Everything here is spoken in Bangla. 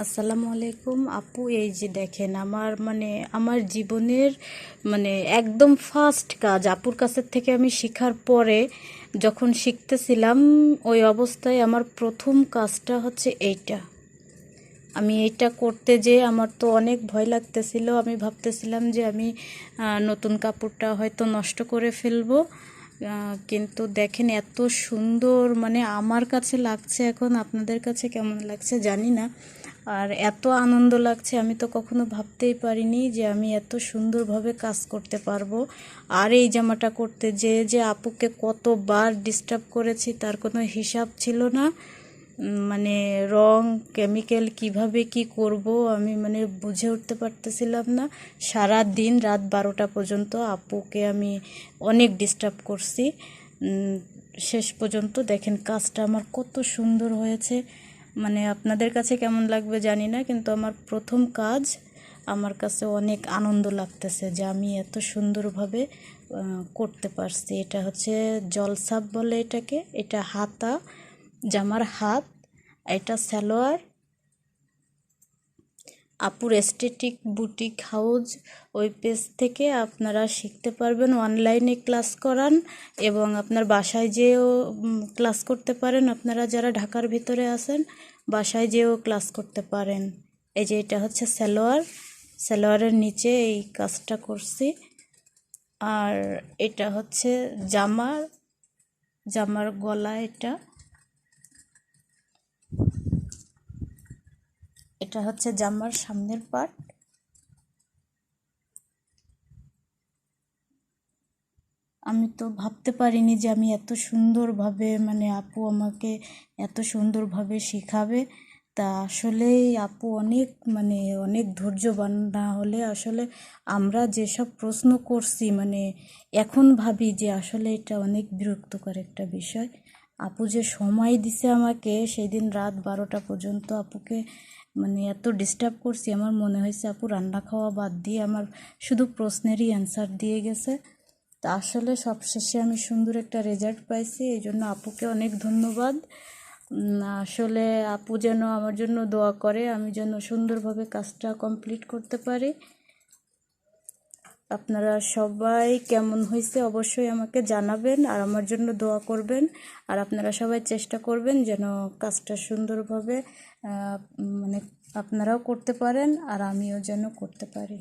আসসালামু আলাইকুম। আপু, এই যে দেখেন, আমার মানে আমার জীবনের মানে একদম ফার্স্ট কাজ আপুর কাছের থেকে আমি শেখার পরে যখন শিখতেছিলাম, ওই অবস্থায় আমার প্রথম কাজটা হচ্ছে এইটা। আমি এইটা করতে যে আমার তো অনেক ভয় লাগতেছিল। আমি ভাবতেছিলাম যে আমি নতুন কাপড়টা হয়তো নষ্ট করে ফেলব। কিন্তু দেখেন এত সুন্দর মানে আমার কাছে লাগছে এখন, আপনাদের কাছে কেমন লাগছে জানি না। আর এত আনন্দ লাগছে, আমি তো কখনো ভাবতেই পারিনি যে আমি এত সুন্দরভাবে কাজ করতে পারব। আর এই জামাটা করতে যে যে আপুকে কতবার ডিস্টার্ব করেছি, তার কোনো হিসাব ছিল না। মানে রং কেমিক্যাল কীভাবে কি করব, আমি মানে বুঝে উঠতে পারতেছিলাম না। সারা দিন রাত বারোটা পর্যন্ত আপুকে আমি অনেক ডিস্টার্ব করছি। শেষ পর্যন্ত দেখেন কাজটা আমার কত সুন্দর হয়েছে। মানে আপনাদের কাছে কেমন লাগবে জানি না, কিন্তু আমার প্রথম কাজ আমার কাছে অনেক আনন্দ লাগতেছে যে আমি এত সুন্দরভাবে করতে পারছি। এটা হচ্ছে জলসাপ বলে এটাকে, এটা হাতা, জামার হাত, এটা সালোয়ার আপুর এস্টেটিক বুটিক হাউজ ওই পেজ থেকে আপনারা শিখতে পারবেন অনলাইনে ক্লাস করান এবং আপনার বাসায় উম, ক্লাস করতে পারেন। আপনারা যারা ঢাকার ভিতরে আছেন বাসায় যেয়েও ক্লাস করতে পারেন। এই যে এটা হচ্ছে সালোয়ার সালোয়ারের নিচে এই কাজটা করছি। আর এটা হচ্ছে জামার জামার গলা এটা। এটা হচ্ছে জামার সামনের পার্ট আমি তো ভাবতে পারিনি যে আমি এত সুন্দরভাবে মানে আপু আমাকে এত সুন্দরভাবে শেখাবে। তা আসলেই আপু অনেক মানে অনেক ধৈর্যবান। না হলে আসলে আমরা যেসব প্রশ্ন করছি মানে এখন ভাবি যে আসলে এটা অনেক বিরক্তকর একটা বিষয়। আপু যে সময় দিছে আমাকে সেই দিন রাত বারোটা পর্যন্ত আপুকে মানে এত ডিস্টার্ব করছি, আমার মনে হয়েছে, আপু, রান্না খাওয়া বাদ দিয়ে আমার শুধু প্রশ্নেরই অ্যান্সার দিয়ে গেছে। তা আসলে সবশেষে আমি সুন্দর একটা রেজাল্ট পাইছি, এই জন্য আপুকে অনেক ধন্যবাদ। আসলে আপু যেন আমার জন্য দোয়া করে, আমি যেন সুন্দরভাবে কাজটা কমপ্লিট করতে পারি। আপনারা সবাই কেমন হয়েছে অবশ্যই আমাকে জানাবেন আর আমার জন্য দোয়া করবেন। আর আপনারা সবাই চেষ্টা করবেন যেন কাজটা সুন্দরভাবে মানে আপনারাও করতে পারেন আর আমিও যেন করতে পারি।